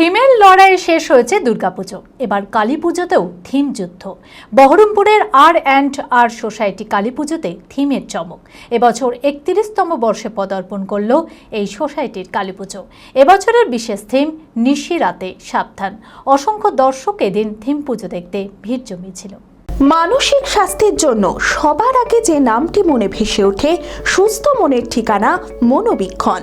থিমের লড়াই শেষ হয়েছে দুর্গাপুজো। এবার কালী পুজোতেও থিম যুদ্ধ। বহরমপুরের R and R society Kali পুজোতে থিমের চমক। এবছর একত্রিশতম বর্ষে পদার্পণ করল এই সোসাইটির কালী পুজো এবছরের বিশেষ থিম, নিশিরাতে সাবধান। অসংখ্য দর্শক এদিন থিম পুজো দেখতে ভিড় জমিয়েছিল। মানসিক স্বাস্থ্যের জন্য সবার আগে যে নামটি মনে ভেসে ওঠে, সুস্থ মনের ঠিকানা মনোবীক্ষণ।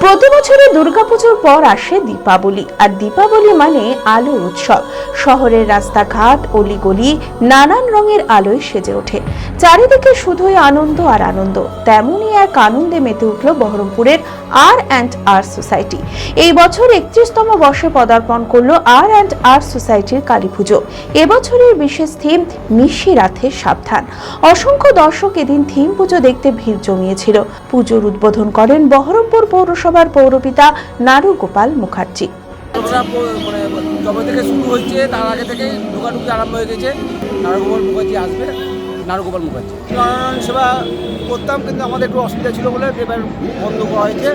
প্রতি বছরে দুর্গাপুজোর পর আসে দীপাবলি। আর দীপাবলি মানে আলোর উৎসব। শহরের রাস্তাঘাট, অলিগলি, নানান রঙের আলোয় সেজে ওঠে। চারিদিকে শুধুই আনন্দ আর আনন্দ। তেমনই এক আনন্দে মেতে উঠল বহরমপুরের আর অ্যান্ড আর সোসাইটি। এই বছর একত্রিশতম বর্ষে পদার্পণ করল আর অ্যান্ড আর সোসাইটির কালী পুজো। এবছরের বিশেষ থিম নিশি রাতে সাবধান। অসংখ্য দর্শক এদিন থিম পুজো দেখতে ভিড় জমিয়েছিল। পুজোর উদ্বোধন করেন বহরমপুর পৌরসভার পৌরপিতা নারু গোপাল মুখার্জি যবে থেকে শুরু হচ্ছে তার আগে থেকে ঢোকাঢুকি আরম্ভ হয়ে গেছে। নারগোপাল মুখার্জি আসবে। নারগোপাল মুখার্জি। নারায়ণ সেবা করতাম কিন্তু আমাদের একটু অসুবিধা ছিল বলে এবার বন্ধ করা হয়েছে।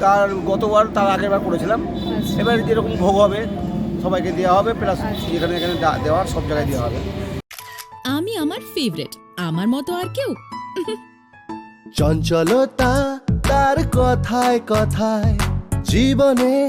তার গতবার তার আগের বার করেছিলাম এবার যেরকম ভোগ হবে সবাইকে দেওয়া হবে প্লাস যেখানে এখানে দা- দেওয়ার সব জায়গায় দেওয়া হবে। আমি আমার ফেভারিট আমার মতো আর কেউ? চঞ্চলতা তার কথায় কথায় জীবনে